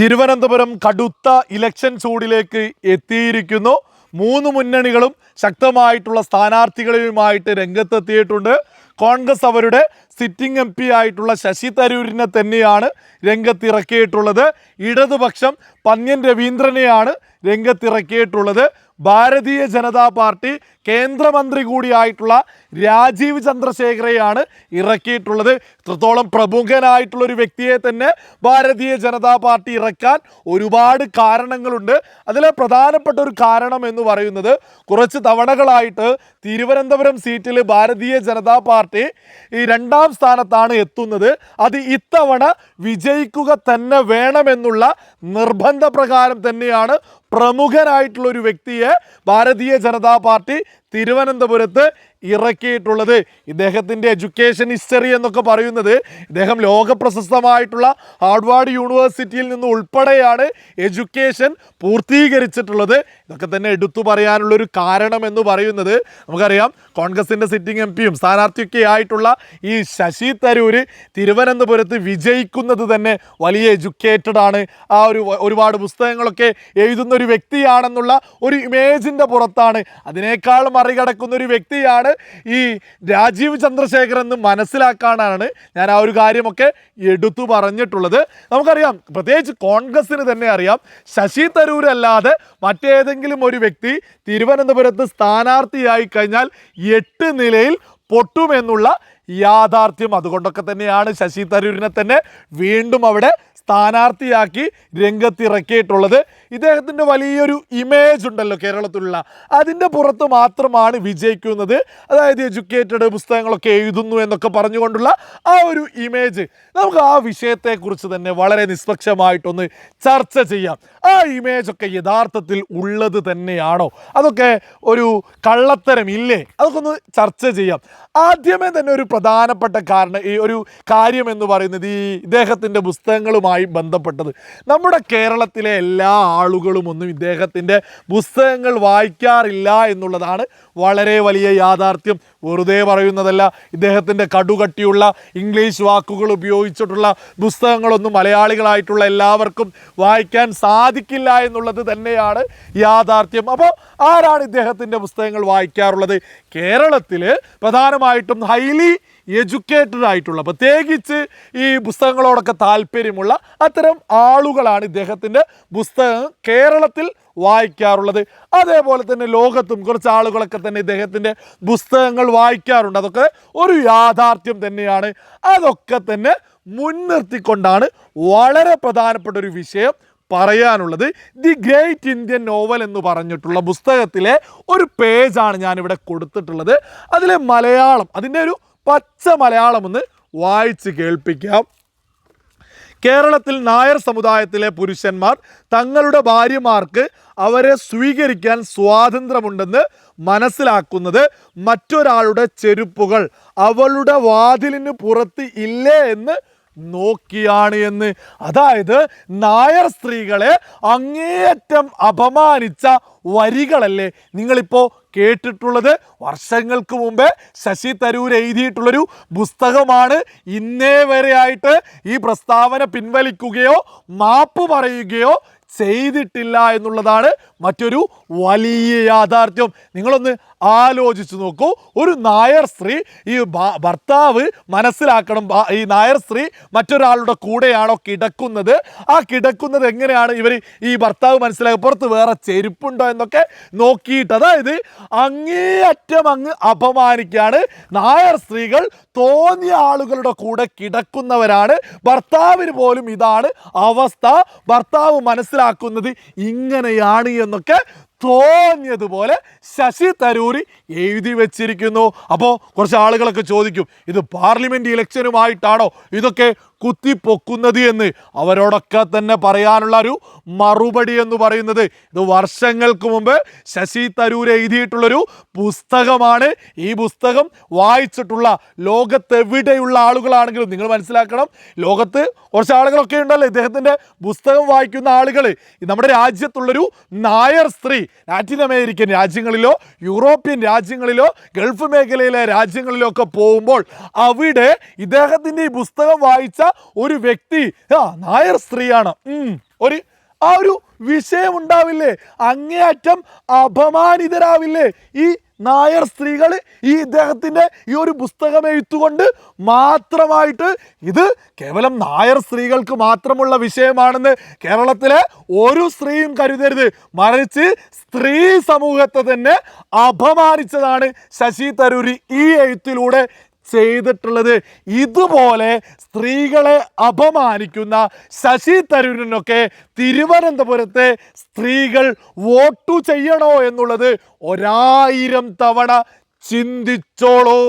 തിരുവനന്തപുരം കടുത്ത ഇലക്ഷൻ ചൂടിലേക്ക് എത്തിയിരിക്കുന്നു. മൂന്ന് മുന്നണികളും ശക്തമായിട്ടുള്ള സ്ഥാനാർത്ഥികളുമായിട്ട് രംഗത്തെത്തിയിട്ടുണ്ട്. കോൺഗ്രസ് അവരുടെ സിറ്റിംഗ് എം പി ആയിട്ടുള്ള ശശി തരൂരിനെ തന്നെയാണ് രംഗത്തിറക്കിയിട്ടുള്ളത്. ഇടതുപക്ഷം പന്ന്യൻ രവീന്ദ്രനെയാണ് രംഗത്തിറക്കിയിട്ടുള്ളത്. ഭാരതീയ ജനതാ പാർട്ടി കേന്ദ്രമന്ത്രി കൂടിയായിട്ടുള്ള രാജീവ് ചന്ദ്രശേഖരയാണ് ഇറക്കിയിട്ടുള്ളത്. ഇത്രത്തോളം പ്രമുഖനായിട്ടുള്ള ഒരു വ്യക്തിയെ തന്നെ ഭാരതീയ ജനതാ പാർട്ടി ഇറക്കാൻ ഒരുപാട് കാരണങ്ങളുണ്ട്. അതിലെ പ്രധാനപ്പെട്ട ഒരു കാരണം എന്ന് പറയുന്നത് കുറച്ച് തവണകളായിട്ട് തിരുവനന്തപുരം സീറ്റിൽ ഭാരതീയ ജനതാ പാർട്ടി ഈ രണ്ടാം സ്ഥാനത്താണ് എത്തുന്നത്. അത് ഇത്തവണ വിജയിക്കുക തന്നെ വേണമെന്നുള്ള നിർബന്ധ പ്രകാരം തന്നെയാണ് പ്രമുഖനായിട്ടുള്ള ഒരു വ്യക്തിയെ ഭാരതീയ ജനതാ പാർട്ടി തിരുവനന്തപുരത്ത് ഇറക്കിയിട്ടുള്ളത്. ഇദ്ദേഹത്തിന്റെ എഡ്യൂക്കേഷൻ ഹിസ്റ്ററി എന്നൊക്കെ പറയുന്നത് ഇദ്ദേഹം ലോകപ്രശസ്തമായിട്ടുള്ള ഹാർവാർഡ് യൂണിവേഴ്സിറ്റിയിൽ നിന്ന് ഉൾപ്പെടെയാണ് എഡ്യൂക്കേഷൻ പൂർത്തീകരിച്ചിട്ടുള്ളത്. ഇതൊക്കെ തന്നെ എടുത്തു പറയാനുള്ളൊരു കാരണം എന്ന് പറയുന്നത് നമുക്കറിയാം കോൺഗ്രസിന്റെ സിറ്റിംഗ് എം പിയും സ്ഥാനാർത്ഥിയൊക്കെ ആയിട്ടുള്ള ഈ ശശി തരൂര് തിരുവനന്തപുരത്ത് വിജയിക്കുന്നത് തന്നെ വലിയ എഡ്യൂക്കേറ്റഡ് ആണ്. ആ ഒരു ഒരുപാട് പുസ്തകങ്ങളൊക്കെ എഴുതുന്ന ഒരു വ്യക്തിയാണെന്നുള്ള ഒരു ഇമേജിന്റെ പുറത്താണ്. അതിനേക്കാൾ മറികടക്കുന്ന ഒരു വ്യക്തിയാണ് ഈ രാജീവ് ചന്ദ്രശേഖർ എന്ന് മനസ്സിലാക്കാനാണ് ഞാൻ ആ ഒരു കാര്യമൊക്കെ എടുത്തു പറഞ്ഞിട്ടുള്ളത്. നമുക്കറിയാം പ്രത്യേകിച്ച് കോൺഗ്രസ്സിന് തന്നെ അറിയാം ശശി തരൂർ അല്ലാതെ മറ്റേതെങ്കിലും ഒരു വ്യക്തി തിരുവനന്തപുരത്ത് സ്ഥാനാർത്ഥിയായി കഴിഞ്ഞാൽ എട്ട് നിലയിൽ പൊട്ടുമെന്നുള്ള യാഥാർത്ഥ്യം അതുകൊണ്ടൊക്കെ തന്നെയാണ് ശശി തരൂരിനെ തന്നെ വീണ്ടും അവിടെ സ്ഥാനാർത്ഥിയാക്കി രംഗത്തിറക്കിയിട്ടുള്ളത്. ഇദ്ദേഹത്തിന്റെ വലിയൊരു ഇമേജ് ഉണ്ടല്ലോ കേരളത്തിലുള്ള. അതിന്റെ പുറത്ത് മാത്രമാണ് വിജയിക്കുന്നത്. അതായത് എഡ്യൂക്കേറ്റഡ് പുസ്തകങ്ങളൊക്കെ എഴുതുന്നു എന്നൊക്കെ പറഞ്ഞുകൊണ്ടുള്ള ആ ഒരു ഇമേജ് നമുക്ക് ആ വിഷയത്തെക്കുറിച്ച് തന്നെ വളരെ നിഷ്പക്ഷമായിട്ടൊന്ന് ചർച്ച ചെയ്യാം. ആ ഇമേജൊക്കെ യഥാർത്ഥത്തിൽ ഉള്ളത് തന്നെയാണോ? അതൊക്കെ ഒരു കള്ളത്തരം ഇല്ലേ അതൊക്കെ ഒന്ന് ചർച്ച ചെയ്യാം. ആദ്യമേ തന്നെ ഒരു പ്രധാനപ്പെട്ട കാരണം ഈ ഒരു കാര്യം എന്ന് പറയുന്നത് ഈ ഇദ്ദേഹത്തിന്റെ പുസ്തകങ്ങളുമായി ബന്ധപ്പെട്ടത്. നമ്മുടെ കേരളത്തിലെ എല്ലാ ആളുകളും ഒന്നും ഇദ്ദേഹത്തിന്റെ പുസ്തകങ്ങൾ വായിക്കാറില്ല എന്നുള്ളതാണ് വളരെ വലിയ യാഥാർത്ഥ്യം. വെറുതെ പറയുന്നതല്ല ഇദ്ദേഹത്തിന്റെ കടുകട്ടിയുള്ള ഇംഗ്ലീഷ് വാക്കുകൾ ഉപയോഗിച്ചിട്ടുള്ള പുസ്തകങ്ങളൊന്നും മലയാളികളായിട്ടുള്ള എല്ലാവർക്കും വായിക്കാൻ സാധിക്കില്ല എന്നുള്ളത് തന്നെയാണ് യാഥാർത്ഥ്യം. അപ്പോൾ ആരാണ് ഇദ്ദേഹത്തിന്റെ പുസ്തകങ്ങൾ വായിക്കാറുള്ളത്? കേരളത്തിൽ പ്രധാനമായിട്ടും ഹൈലി എഡ്യൂക്കേറ്റഡ് ആയിട്ടുള്ള പ്രത്യേകിച്ച് ഈ പുസ്തകങ്ങളോടൊക്കെ താല്പര്യമുള്ള അത്തരം ആളുകളാണ് ഇദ്ദേഹത്തിന്റെ പുസ്തകം കേരളത്തിൽ വായിക്കാറുള്ളത്. അതേപോലെ തന്നെ ലോകത്തും കുറച്ച് ആളുകളൊക്കെ തന്നെ ഇദ്ദേഹത്തിന്റെ പുസ്തകങ്ങൾ വായിക്കാറുണ്ട്. അതൊക്കെ ഒരു യാഥാർത്ഥ്യം തന്നെയാണ്. അതൊക്കെ തന്നെ മുൻനിർത്തിക്കൊണ്ടാണ് വളരെ പ്രധാനപ്പെട്ട ഒരു വിഷയം പറയാനുള്ളത്. ദി ഗ്രേറ്റ് ഇന്ത്യൻ നോവൽ എന്ന് പറഞ്ഞിട്ടുള്ള പുസ്തകത്തിലെ ഒരു പേജാണ് ഞാനിവിടെ കൊടുത്തിട്ടുള്ളത്. അതിലെ മലയാളം അതിന്റെ ഒരു പച്ച മലയാളം ഒന്ന് വായിച്ച് കേൾപ്പിക്കാം. കേരളത്തിൽ നായർ സമുദായത്തിലെ പുരുഷന്മാർ തങ്ങളുടെ ഭാര്യമാർക്ക് അവരെ സ്വീകരിക്കാൻ സ്വാതന്ത്ര്യമുണ്ടെന്ന് മനസ്സിലാക്കുന്നത് മറ്റൊരാളുടെ ചെരുപ്പുകൾ. അവളുടെ വാതിലിന് പുറത്ത് ഇല്ലേ എന്ന് നോക്കിയാണ് എന്ന്. അതായത് നായർ സ്ത്രീകളെ അങ്ങേയറ്റം അപമാനിച്ച വരികളല്ലേ നിങ്ങളിപ്പോൾ കേട്ടിട്ടുള്ളത്. വർഷങ്ങൾക്ക് മുമ്പേ ശശി തരൂർ എഴുതിയിട്ടുള്ളൊരു പുസ്തകമാണ്. ഇന്നേ വരെയായിട്ട് ഈ പ്രസ്താവന പിൻവലിക്കുകയോ മാപ്പ് പറയുകയോ ചെയ്തിട്ടില്ല എന്നുള്ളതാണ് മറ്റൊരു വലിയ യാഥാർത്ഥ്യം. നിങ്ങളൊന്ന് ആലോചിച്ച് നോക്കൂ. ഒരു നായർ സ്ത്രീ ഈ ഭർത്താവ് മനസ്സിലാക്കണം. ഈ നായർ സ്ത്രീ മറ്റൊരാളുടെ കൂടെയാണോ കിടക്കുന്നത്. ആ കിടക്കുന്നത് എങ്ങനെയാണ് ഇവർ ഈ ഭർത്താവ് മനസ്സിലാക്കുക പുറത്ത് വേറെ ചെരുപ്പുണ്ടോ എന്നൊക്കെ നോക്കിയിട്ട് അതായത് അങ്ങേയറ്റം അങ്ങ് അപമാനിക്കുകയാണ്. നായർ സ്ത്രീകൾ തോന്നിയ ആളുകളുടെ കൂടെ കിടക്കുന്നവരാണ്. ഭർത്താവിന് പോലും ഇതാണ് അവസ്ഥ. ഭർത്താവ് മനസ്സിലാക്കുന്നത് ഇങ്ങനെയാണ് എന്നൊക്കെ തോന്നിയതുപോലെ ശശി തരൂരി എഴുതി വെച്ചിരിക്കുന്നു. അപ്പോൾ കുറച്ച് ആളുകളൊക്കെ ചോദിക്കും ഇത് പാർലമെന്റ് ഇലക്ഷനുമായിട്ടാണോ ഇതൊക്കെ കുത്തിപ്പൊക്കുന്നത് എന്ന്? അവരോടൊക്കെ തന്നെ പറയാനുള്ള ഒരു മറുപടി എന്ന് പറയുന്നത് ഇത് വർഷങ്ങൾക്ക് മുമ്പ് ശശി തരൂർ എഴുതിയിട്ടുള്ളൊരു പുസ്തകമാണ്. ഈ പുസ്തകം വായിച്ചിട്ടുള്ള ലോകത്തെവിടെയുള്ള ആളുകളാണെങ്കിലും നിങ്ങൾ മനസ്സിലാക്കണം ലോകത്ത് കുറച്ച് ആളുകളൊക്കെ ഉണ്ടല്ലോ. ഇദ്ദേഹത്തിന്റെ പുസ്തകം വായിക്കുന്ന ആളുകൾ നമ്മുടെ രാജ്യത്തുള്ളൊരു നായർ സ്ത്രീ ലാറ്റിൻ അമേരിക്കൻ രാജ്യങ്ങളിലോ യൂറോപ്യൻ രാജ്യങ്ങളിലോ ഗൾഫ് മേഖലയിലെ രാജ്യങ്ങളിലോ ഒക്കെ പോകുമ്പോൾ അവിടെ ഇദ്ദേഹത്തിന്റെ ഈ പുസ്തകം വായിച്ച ഒരു വ്യക്തി ആ നായർ സ്ത്രീയാണ്. ഒരു ആ ഒരു വിഷയം ഉണ്ടാവില്ലേ അങ്ങേയറ്റം അപമാനിതരാവില്ലേ? ഈ നായർ സ്ത്രീകൾ ഈ ഇദ്ദേഹത്തിന്റെ ഈ ഒരു പുസ്തകം എഴുത്തുകൊണ്ട് മാത്രമായിട്ട് ഇത് കേവലം നായർ സ്ത്രീകൾക്ക് മാത്രമുള്ള വിഷയമാണെന്ന് കേരളത്തിലെ ഒരു സ്ത്രീയും കരുതരുത്. മറിച്ച് സ്ത്രീ സമൂഹത്തെ തന്നെ അപമാനിച്ചതാണ് ശശി തരൂരി ഈ എഴുത്തിലൂടെ ചെയ്തിട്ടുള്ളത്. ഇതുപോലെ സ്ത്രീകളെ അപമാനിക്കുന്ന ശശി തരൂരിനൊക്കെ തിരുവനന്തപുരത്തെ സ്ത്രീകൾ വോട്ടു ചെയ്യണോ എന്നുള്ളത് ഒരായിരം തവണ ചിന്തിച്ചോളൂ.